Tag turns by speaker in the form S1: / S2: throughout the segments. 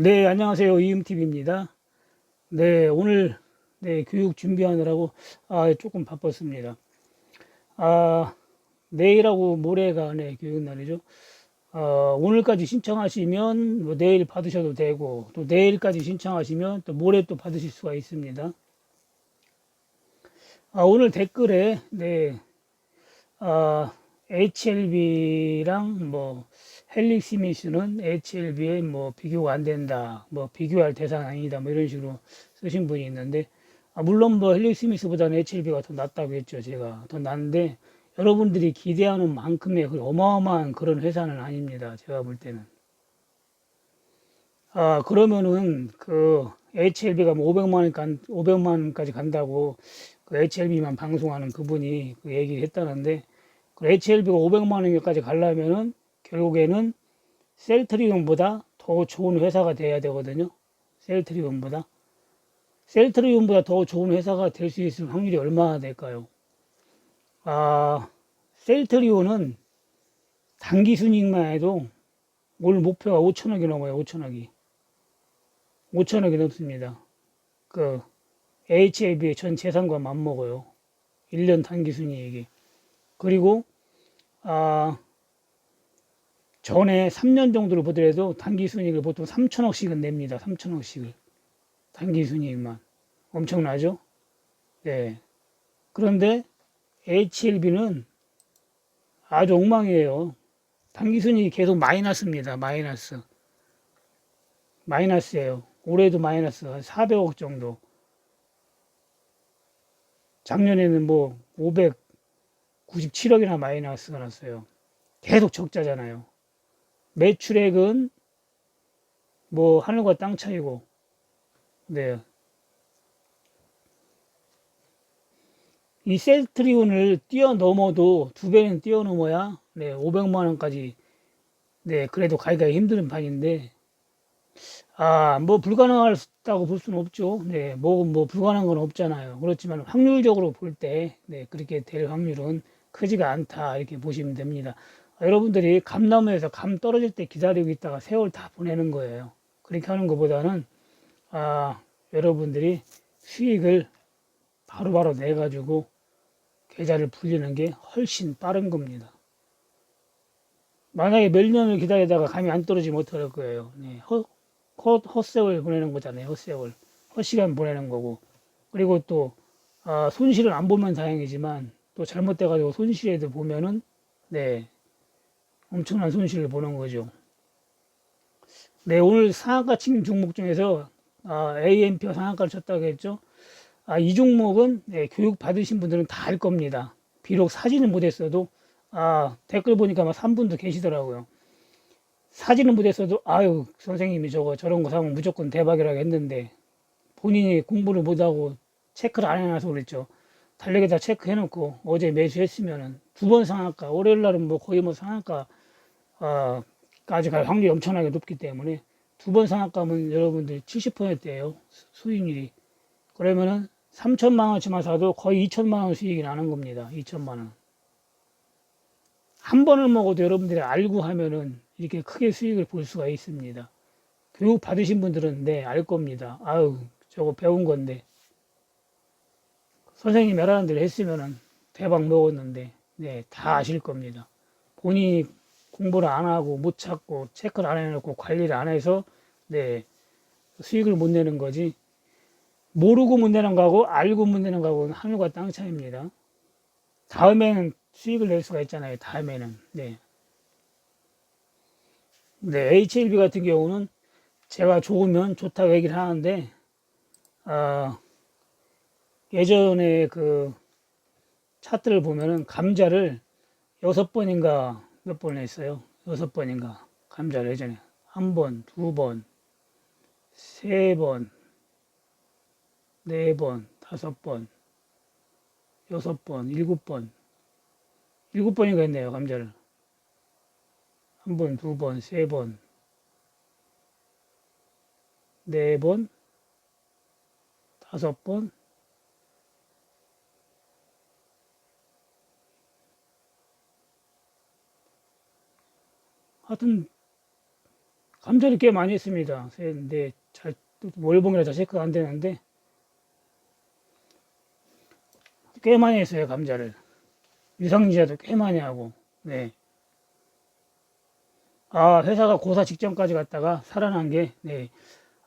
S1: 네, 안녕하세요. 이음TV입니다. 네, 오늘 네, 교육 준비하느라고 아, 조금 바빴습니다. 아, 내일하고 모레가 네, 교육날이죠. 어, 오늘까지 신청하시면 뭐 내일 받으셔도 되고 또 내일까지 신청하시면 또 모레 또 받으실 수가 있습니다. 아, 오늘 댓글에 네, 아, HLB랑 뭐 헬릭 시미스는 HLB에 뭐 비교가 안 된다, 뭐 비교할 대상 아니다, 뭐 이런 식으로 쓰신 분이 있는데 아, 물론 뭐 헬릭 시미스보다는 HLB가 더 낫다고 했죠, 제가 더 낫는데 여러분들이 기대하는 만큼의 그 어마어마한 그런 회사는 아닙니다, 제가 볼 때는. 아 그러면은 그 HLB가 뭐 500만 원 간, 500만 원까지 간다고 그 HLB만 방송하는 그분이 그 얘기를 했다는데 그 HLB가 500만 원까지 가려면은 결국에는 셀트리움보다 더 좋은 회사가 돼야 되거든요. 셀트리움보다. 셀트리움보다 더 좋은 회사가 될 수 있을 확률이 얼마나 될까요? 아, 셀트리온은 단기 순이익만 해도 올 목표가 5천억이 넘어요. 5천억이. 5천억이 넘습니다. 그 HAB의 전 재산과 맞먹어요. 1년 단기 순이익이. 그리고 아 전에 3년 정도를 보더라도 단기 순이익을 보통 3천억씩은 냅니다. 3천억씩을. 단기 순이익만. 엄청나죠? 네. 그런데 HLB는 아주 엉망이에요. 단기 순이익이 계속 마이너스입니다. 마이너스. 마이너스예요. 올해도 마이너스 한 400억 정도. 작년에는 뭐 597억이나 마이너스가 났어요. 계속 적자잖아요. 매출액은 뭐 하늘과 땅 차이고, 네. 이 셀트리온을 뛰어넘어도 두 배는 뛰어넘어야 네, 500만 원까지 네, 그래도 가기가 힘든 판인데 아, 뭐 불가능하다고 볼 수는 없죠. 네, 뭐, 뭐 불가능한 건 없잖아요. 그렇지만 확률적으로 볼 때, 네, 그렇게 될 확률은 크지가 않다. 이렇게 보시면 됩니다. 여러분들이 감나무에서 감 떨어질 때 기다리고 있다가 세월 다 보내는 거예요. 그렇게 하는 것보다는 아, 여러분들이 수익을 바로 바로 내가지고 계좌를 불리는 게 훨씬 빠른 겁니다. 만약에 몇 년을 기다리다가 감이 안 떨어지면 어떡할 거예요. 네, 허, 허, 헛세월 보내는 거잖아요. 헛세월. 헛시간 보내는 거고. 그리고 또, 아, 손실을 안 보면 다행이지만, 또 잘못돼가지고 손실에도 보면은, 네, 엄청난 손실을 보는 거죠. 네, 오늘 상한가 친 종목 중에서 아, AM표 상한가를 쳤다고 했죠. 아, 이 종목은 네, 교육 받으신 분들은 다 알 겁니다. 비록 사진은 못했어도 아, 댓글 보니까 막 3분도 계시더라고요. 사진은 못했어도 아유 선생님이 저거 저런 거 사면 무조건 대박이라고 했는데 본인이 공부를 못하고 체크를 안 해놔서 그랬죠. 달력에다 체크해놓고 어제 매수했으면은 두 번 상한가 월요일 날은 뭐 거의 뭐 상한가 어, 까지 갈 확률이 엄청나게 높기 때문에 두 번 상한가면 여러분들 70%예요 수익률이. 그러면은 3천만 원치만 사도 거의 2천만 원 수익이 나는 겁니다 2천만 원. 한 번을 먹어도 여러분들이 알고 하면은 이렇게 크게 수익을 볼 수가 있습니다. 교육 받으신 분들은 네알 겁니다. 아유 저거 배운 건데. 선생님이 하라는 대로 했으면은 대박 먹었는데 네 다 아실 겁니다. 본인이 공부를 안 하고 못 찾고 체크를 안 해놓고 관리를 안 해서 네 수익을 못 내는 거지 모르고 못 내는 거하고 알고 못 내는 거하고는 하늘과 땅 차이입니다. 다음에는 수익을 낼 수가 있잖아요. 다음에는 네. 네 HLB 같은 경우는 제가 좋으면 좋다고 얘기를 하는데 어, 예전에 그 차트를 보면은 감자를 여섯 번인가 몇 번 했어요? 여섯 번인가. 감자를 예전에. 한 번, 두 번, 세 번, 네 번, 다섯 번, 여섯 번, 일곱 번. 일곱 번인가 했네요, 감자를. 한 번, 두 번, 세 번, 네 번, 다섯 번, 하여튼 감자를 꽤 많이 했습니다. 근데 잘 월봉이라 잘 체크가 안 되는데 꽤 많이 했어요 감자를 유상지자도 꽤 많이 하고 네. 아 회사가 고사 직전까지 갔다가 살아난 게 네.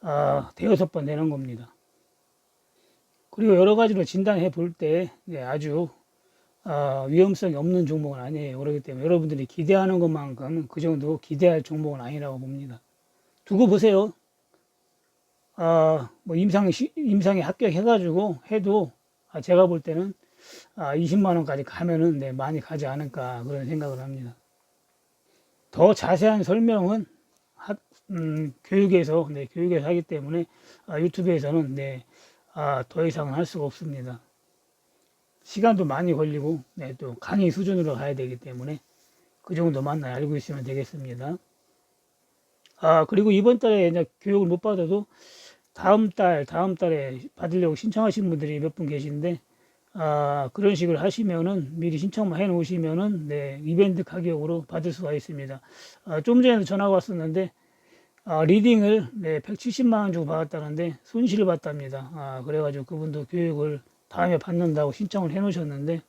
S1: 아, 대여섯 번 되는 겁니다. 그리고 여러 가지로 진단해 볼때 네, 아주 아, 위험성이 없는 종목은 아니에요. 그렇기 때문에 여러분들이 기대하는 것만큼 그 정도 기대할 종목은 아니라고 봅니다. 두고 보세요. 아, 뭐 임상 시, 임상에 합격해가지고 해도 아, 제가 볼 때는 아, 20만 원까지 가면은 네, 많이 가지 않을까 그런 생각을 합니다. 더 자세한 설명은 학, 음, 교육에서 네, 교육에서 하기 때문에 아, 유튜브에서는 네, 아, 더 이상은 할 수가 없습니다. 시간도 많이 걸리고 네, 또 강의 수준으로 가야 되기 때문에 그 정도만 알고 있으면 되겠습니다. 아 그리고 이번 달에 이제 교육을 못 받아도 다음 달 다음 달에 받으려고 신청하신 분들이 몇 분 계신데 아 그런 식으로 하시면은 미리 신청만 해 놓으시면은 네 이벤트 가격으로 받을 수가 있습니다. 아, 좀 전에도 전화가 왔었는데 아, 리딩을 네 170만 원 주고 받았다는데 손실을 봤답니다. 아 그래가지고 그분도 교육을 다음에 받는다고 신청을 해 놓으셨는데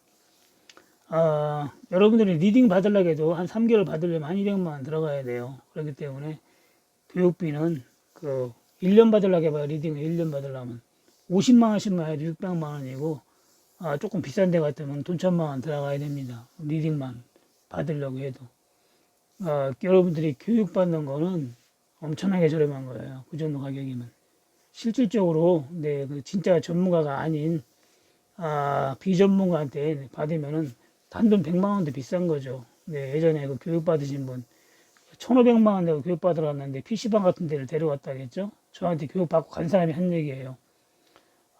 S1: 아, 여러분들이 리딩 받으려고 해도 한 3개월 받으려면 한 200만 원 들어가야 돼요. 그렇기 때문에 교육비는 그 1년 받으려고 해봐요. 리딩을 1년 받으려면 50만 원씩만 해도 600만 원이고 아, 조금 비싼 데 같으면 돈 천만 원 들어가야 됩니다. 리딩만 받으려고 해도 아, 여러분들이 교육받는 거는 엄청나게 저렴한 거예요. 그 정도 가격이면 실질적으로 네, 그 진짜 전문가가 아닌 아, 비전문가한테 받으면은 단돈 100만 원도 비싼 거죠. 네, 예전에 그 교육 받으신 분 1,500만 원 내고 교육 받으러 갔는데 PC방 같은 데를 데려갔다겠죠. 저한테 교육 받고 간 사람이 한 얘기예요.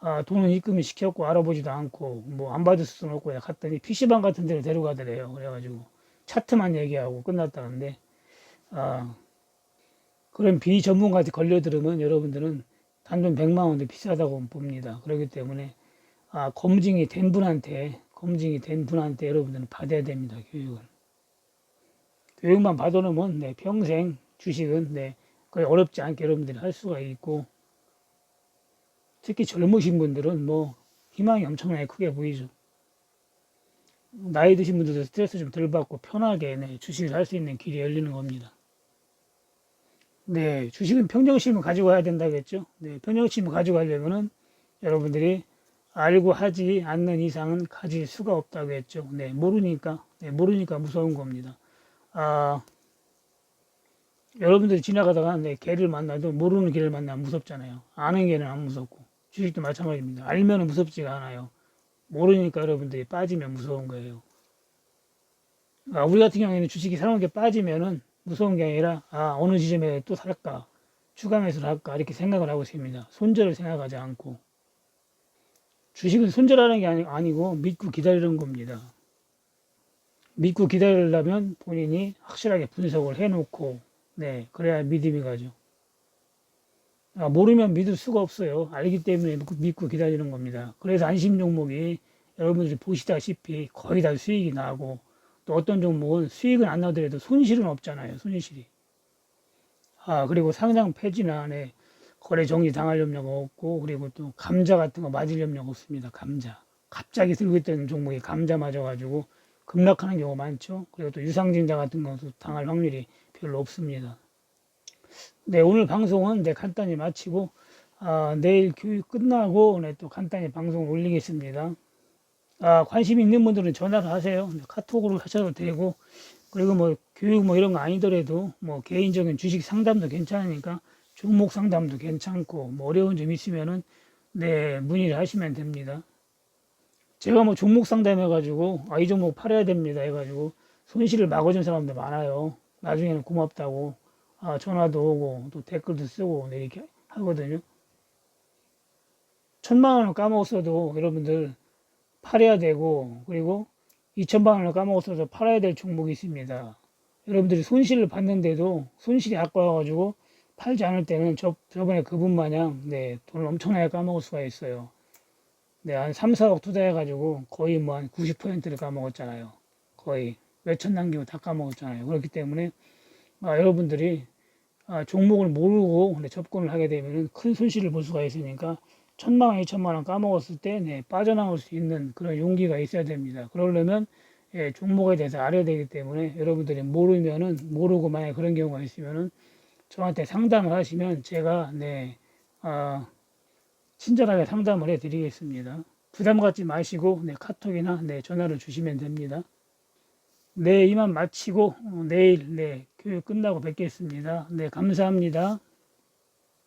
S1: 아, 돈은 입금이 시켰고 알아보지도 않고 뭐 안 받을 수는 없고 갔더니 PC방 같은 데를 데려가더래요. 그래가지고 차트만 얘기하고 끝났다는데 아, 그런 비전문가한테 걸려들으면 여러분들은 단돈 100만 원도 비싸다고 봅니다. 그렇기 때문에 아, 검증이 된 분한테 검증이 된 분한테 여러분들은 받아야 됩니다. 교육을. 교육만 받아놓으면 네, 평생 주식은 네, 거의 어렵지 않게 여러분들이 할 수가 있고 특히 젊으신 분들은 뭐 희망이 엄청나게 크게 보이죠. 나이 드신 분들도 스트레스 좀 덜 받고 편하게 네, 주식을 할 수 있는 길이 열리는 겁니다. 네, 주식은 평정심을 가지고 가야 된다겠죠. 네, 평정심을 가지고 가려면은 여러분들이 알고 하지 않는 이상은 가질 수가 없다고 했죠. 네, 모르니까, 네, 모르니까 무서운 겁니다. 아, 여러분들이 지나가다가 네, 개를 만나도 모르는 개를 만나면 무섭잖아요. 아는 개는 안 무섭고. 주식도 마찬가지입니다. 알면 무섭지가 않아요. 모르니까 여러분들이 빠지면 무서운 거예요. 아, 우리 같은 경우에는 주식이 사놓은 게 빠지면은 무서운 게 아니라, 아, 어느 지점에 또 살까? 추가 매수를 할까? 이렇게 생각을 하고 있습니다. 손절을 생각하지 않고. 주식은 손절하는 게 아니, 아니 고 믿고 기다리는 겁니다. 믿고 기다리려면 본인이 확실하게 분석을 해놓고, 네, 그래야 믿음이 가죠. 아, 모르면 믿을 수가 없어요. 알기 때문에 믿고, 기다리는 겁니다. 그래서 안심 종목이 여러분들이 보시다시피 거의 다 수익이 나고, 또 어떤 종목은 수익은 안 나더라도 손실은 없잖아요. 손실이. 아, 그리고 상장 폐지나, 네, 거래 정리 당할 염려가 없고 그리고 또 감자 같은 거 맞을 염려가 없습니다. 감자. 갑자기 들고 있던 종목이 감자 맞아가지고 급락하는 경우가 많죠. 그리고 또 유상증자 같은 것도 당할 확률이 별로 없습니다. 네, 오늘 방송은 네, 간단히 마치고 아, 내일 교육 끝나고 네, 또 간단히 방송을 올리겠습니다. 아, 관심 있는 분들은 전화를 하세요. 네, 카톡으로 하셔도 되고 그리고 뭐 교육 뭐 이런 거 아니더라도 뭐 개인적인 주식 상담도 괜찮으니까 종목 상담도 괜찮고 뭐 어려운 점 있으면은 네 문의를 하시면 됩니다. 제가 뭐 종목 상담해가지고 아 이 종목 팔아야 됩니다 해가지고 손실을 막아준 사람도 많아요. 나중에는 고맙다고 아 전화도 오고 또 댓글도 쓰고 네, 이렇게 하거든요. 천만 원을 까먹었어도 여러분들 팔아야 되고 그리고 이천만 원을 까먹었어도 팔아야 될 종목이 있습니다. 여러분들이 손실을 봤는데도 손실이 아까워가지고 팔지 않을 때는 저, 저번에 그분 마냥 네, 돈을 엄청나게 까먹을 수가 있어요. 네, 한 3, 4억 투자해가지고 거의 뭐 한 90%를 까먹었잖아요. 거의 몇천 남기고 다 까먹었잖아요. 그렇기 때문에 아, 여러분들이 아, 종목을 모르고 네, 접근을 하게 되면 큰 손실을 볼 수가 있으니까 천만 원, 이천만 원 까먹었을 때 네, 빠져나올 수 있는 그런 용기가 있어야 됩니다. 그러려면 예, 종목에 대해서 알아야 되기 때문에 여러분들이 모르면은 모르고 만약 그런 경우가 있으면은 저한테 상담을 하시면 제가 네 아, 친절하게 상담을 해드리겠습니다. 부담 갖지 마시고 네, 카톡이나 네, 전화를 주시면 됩니다. 네 이만 마치고 어, 내일 네 교육 끝나고 뵙겠습니다. 네 감사합니다.